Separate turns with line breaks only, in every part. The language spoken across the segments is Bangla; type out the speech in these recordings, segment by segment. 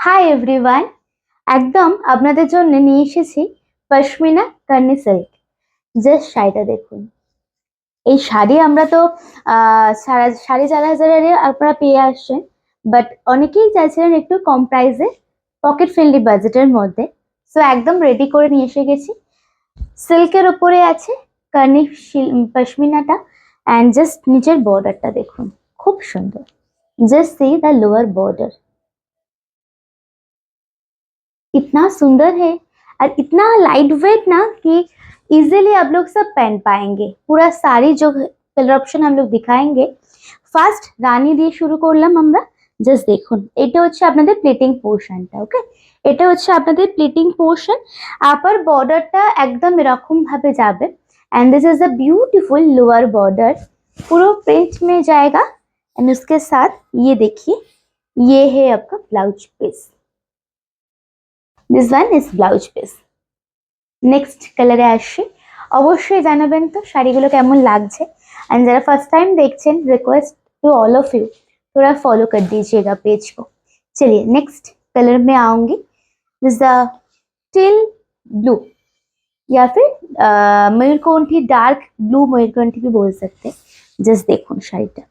হাই এভরিওয়ান একদম আপনাদের জন্য নিয়ে এসেছি পশমিনা কার্নি সিল্ক জাস্ট শাড়িটা দেখুন। এই শাড়ি আমরা তো সারা- সাড়ে চার হাজারের আপনারা পেয়ে আসছেন। বাট অনেকেই চাইছিলেন একটু কম প্রাইসে পকেট ফ্রেন্ডলি বাজেটের মধ্যে। সো একদম রেডি করে নিয়ে এসে গেছি। সিল্কের ওপরে আছে কার্নি পশমিনাটা অ্যান্ড জাস্ট নিচের বর্ডারটা দেখুন। খুব সুন্দর। Just see the lower border इतना सुंदर है और इतना लाइट वेट ना कि इजीली आप लोग सब पहन पाएंगे पूरा सारी जो कलर ऑप्शन हम लोग दिखाएंगे ফার্স্ট রানী দিয়ে শুরু করলাম আমরা জাস্ট দেখুন এটা হচ্ছে আপনাদের প্লেটিং পোর্শনটা ওকে এটা হচ্ছে আপনাদের প্লেটিং পোর্শন আপার বর্ডারটা একদম এরকম ভাবে যাবে and this is a beautiful lower border पूरा प्रिंट में जाएगा एंड उसके साथ ये देखिए ये है आपका blouse piece this one is blouse piece next কালারে আসছি অবশ্যই জানাবেন তো শাড়িগুলো কেমন লাগছে। एंड ज़रा फ़र्स्ट टाइम देख request to all of you थोड़ा फॉलो कर दीजिएगा पेज को चलिए नेक्स्ट कलर में आऊँगी टिल ब्लू या फिर मयूरकंठी डार्क ब्लू मयूरकंठी भी बोल सकते जस्ट देखो शाড়িটা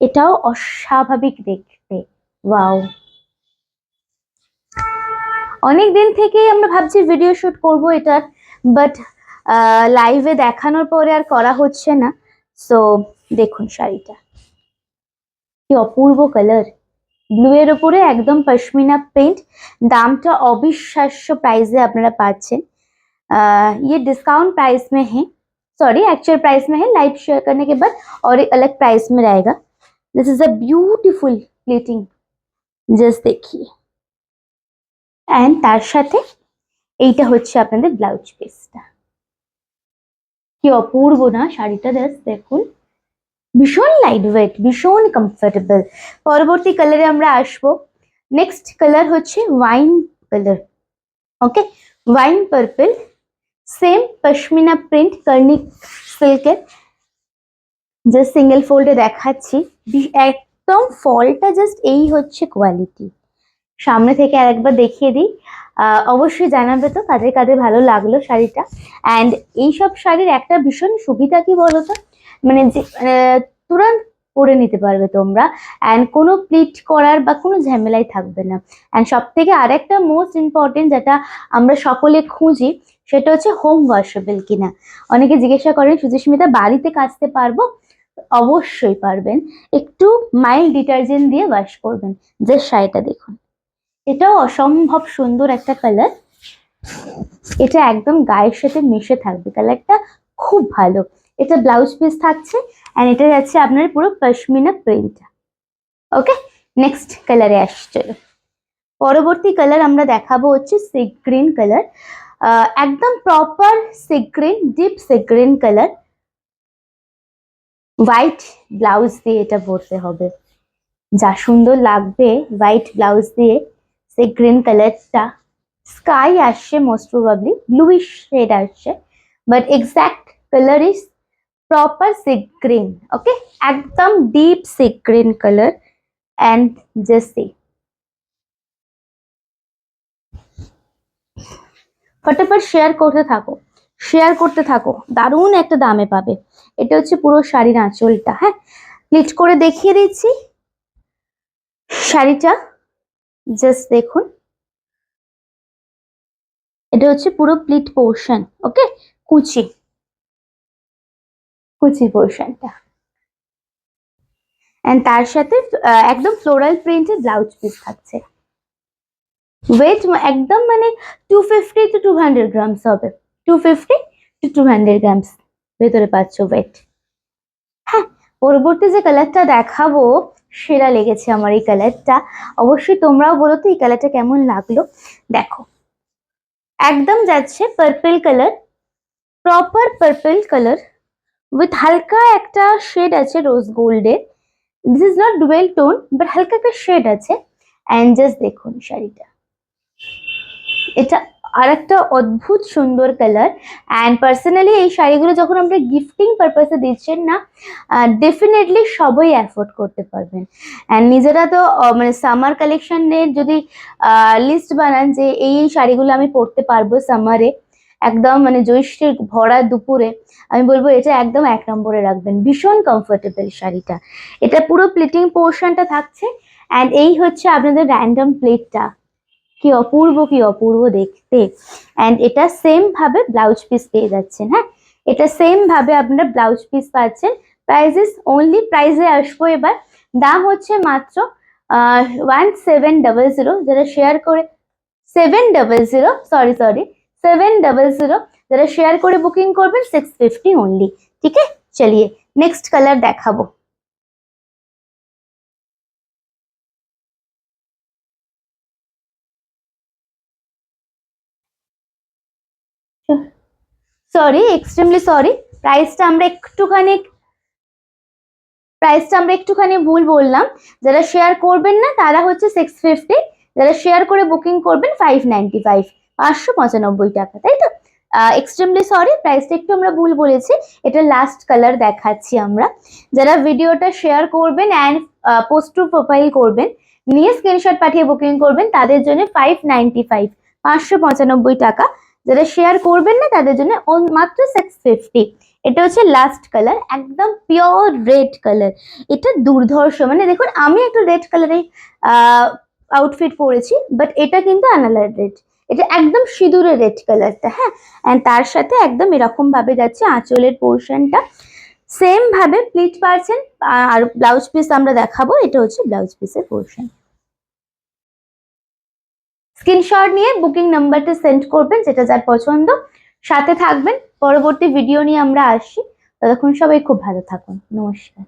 এটাও অস্বাভাবিক দেখতে। ওয়াও অনেক দিন থেকেই আমরা ভাবছি ভিডিও শুট করব এটার বাট লাইভে দেখানোর পরে আর করা হচ্ছে না সো দেখুন শাড়িটা কি অপূর্ব কালার ব্লু এর উপরে একদম পশমিনা প্রিন্ট দামটা অবিশ্বাস্য প্রাইসে আপনারা পাচ্ছেন আহ, ये डिस्काउंट प्राइस में है सॉरी एक्चुअल प्राइस में है लाइव शेयर करने के बाद और एक अलग प्राइस में रहेगा this is a beautiful plating just দেখিয়ে and তার সাথে এইটা হচ্ছে আপনাদের ব্লাউজ পিসটা কি অপূর্ব না? শাড়িটা জাস্ট দেখুন। ভীষণ লাইট ওয়েট ভীষণ কমফোর্টেবল পরবর্তী কালারে আমরা আসব। নেক্সট কালার হচ্ছে wine colour okay wine purple same pashmina print Cornick সিল্কের জাস্ট সিঙ্গেল ফোল্ডে দেখাচ্ছি। একদম ফলটা জাস্ট এই হচ্ছে কোয়ালিটি সামনে থেকে আরেকবার দেখিয়ে দিই। অবশ্যই জানাবে তো কাদের কাদের ভালো লাগল শাড়িটা। অ্যান্ড এইসব শাড়ির একটা ভীষণ সুবিধা কি বলতো? মানে যে তুরন্ত পরে নিতে পারবে তোমরা। অ্যান্ড কোনো প্লিট করার বা কোনো ঝামেলাই থাকবে না। অ্যান্ড সব থেকে আরেকটা মোস্ট ইম্পর্টেন্ট যেটা আমরা সকলে খুঁজি, সেটা হচ্ছে হোম ওয়াশেবল কিনা। অনেকে জিজ্ঞাসা করেন সুচিস্মিতা বাড়িতে কাচতে পারব? অবশ্যই পারবেন। একটু মাইল্ড ডিটারজেন্ট দিয়ে ওয়াশ করবেন। যে শাড়িটা দেখুন। এটাও অসম্ভব সুন্দর একটা কালার এটা একদম গায়ের সাথে মিশে থাকবে। কালারটা খুব ভালো। এটা ব্লাউজ পিস থাকছে অ্যান্ড এটা যাচ্ছে আপনার পুরো পশমিনা প্রিন্টটা ওকে নেক্সট কালারে আসছে। পরবর্তী কালার আমরা দেখাবো হচ্ছে সিক গ্রিন কালার একদম proper sea green deep sea green colour white blouse দিয়ে এটা পরতে হবে। যা সুন্দর লাগবে হোয়াইট ব্লাউজ দিয়ে। সে গ্রিন কালারটা স্কাই আসছে মোস্ট প্রবাবলি ব্লুইশ শেড আসছে but exact colour is proper sea green okay একদম deep sea green colour and just see ফটাফট শেয়ার করতে থাকো শেয়ার করতে থাকো, দারুণ একটা দামে পাবে। এটা হচ্ছে পুরো শাড়ির আঁচলটা হ্যাঁ? প্লিট করে দেখিয়ে দিচ্ছি, শাড়িটা জাস্ট দেখুন। এটা হচ্ছে পুরো প্লিট পোর্শন ওকে কুচি। কুচি পোর্শনটা এন্ড তার সাথে একদম ফ্লোরাল প্রিন্টের ব্লাউজ পিস থাকছে। ওয়েট একদম মানে two fifty to two hundred grams হবে। Two fifty to two hundred grams ভেতরে পাচ্ছ ওয়েট হ্যাঁ পরবর্তী যে কালারটা দেখাবো সেরা লেগেছে আমার এই কালারটা। অবশ্যই তোমরাও বলো তো এই কালারটা কেমন লাগল। দেখো, একদম যাচ্ছে purple colour proper purple colour with হালকা একটা শেড আছে রোজ গোল্ডের this is not dual tone but হালকা একটা শেড আছে। অ্যান্ড জাস্ট দেখুন শাড়িটা। এটা আর একটা অদ্ভুত সুন্দর কালার অ্যান্ড পার্সোনালি এই শাড়িগুলো যখন আমরা গিফটিং পারপাসে দিচ্ছেন না ডেফিনেটলি সবাই অ্যাফোর্ড করতে পারবেন। অ্যান্ড নিজেরা তো মানে সামার কালেকশনের যদি লিস্ট বানান যে এই শাড়িগুলো আমি পরতে পারব সামারে একদম মানে জ্যৈষ্ঠের ভরা দুপুরে, আমি বলব এটা একদম এক নম্বরে রাখবেন। ভীষণ কমফোর্টেবল শাড়িটা। এটা পুরো প্লেটিং পোর্শনটা থাকছে। অ্যান্ড এই হচ্ছে আপনাদের র্যান্ডম প্লেটটা কি অপূর্ব কি অপূর্ব দেখতে। অ্যান্ড এটা সেম ভাবে ব্লাউজ পিস পেয়ে যাচ্ছেন হ্যাঁ? এটা সেম ভাবে আপনারা ব্লাউজ পিস পাচ্ছেন। প্রাইসেস অনলি প্রাইসে আসব এবার। দাম হচ্ছে মাত্র ওয়ান সেভেন ডাবল জিরো যারা শেয়ার করে seven double zero sorry sorry seven double zero যারা শেয়ার করে বুকিং করবেন সিক্স ফিফটি অনলি ঠিক আছে? চলিয়ে নেক্সট কালার দেখাবো। সরি এক্সট্রিমলি সরি প্রাইসটা আমরা একটুখানি প্রাইসটা আমরা একটুখানি ভুল বললাম। যারা শেয়ার করবেন না, তারা হচ্ছে সিক্স ফিফটি যারা শেয়ার করে বুকিং করবেন ফাইভ নাইনটি ফাইভ পাঁচশো পঁচানব্বই টাকা, তাই তো? এক্সট্রিমলি সরি প্রাইসটা একটু আমরা ভুল বলেছি। এটা লাস্ট কালার দেখাচ্ছি আমরা। যারা ভিডিওটা শেয়ার করবেন অ্যান্ড পোস্ট টু প্রোফাইল করবেন, নিয়ে স্ক্রিনশট পাঠিয়ে বুকিং করবেন, তাদের জন্য ফাইভ নাইনটি ফাইভ পাঁচশো পঁচানব্বই টাকা। যারা শেয়ার করবেন না, তাদের জন্য মাত্র সিক্স ফিফটি এটা হচ্ছে লাস্ট কালার একদম পিওর রেড কালার এটা দুর্ধর্ষ মানে দেখুন, আমি একটা রেড কালারের আউটফিট পরেছি বাট এটা কিন্তু আনালার রেড এটা একদম সিঁদুরের রেড কালারটা হ্যাঁ? অ্যান্ড তার সাথে একদম এরকম ভাবে যাচ্ছে আঁচলের পোর্শনটা সেম ভাবে প্লিট পাচ্ছেন আর ব্লাউজ পিস আমরা দেখাবো, এটা হচ্ছে ব্লাউজ পিসের পোর্শন স্ক্রিনশট নিয়ে বুকিং নাম্বারটা সেন্ড করবেন, যেটা যার পছন্দ। সাথে থাকবেন। পরবর্তী ভিডিও নিয়ে আমরা আসি ততক্ষণ সবাই খুব ভালো থাকুন। নমস্কার।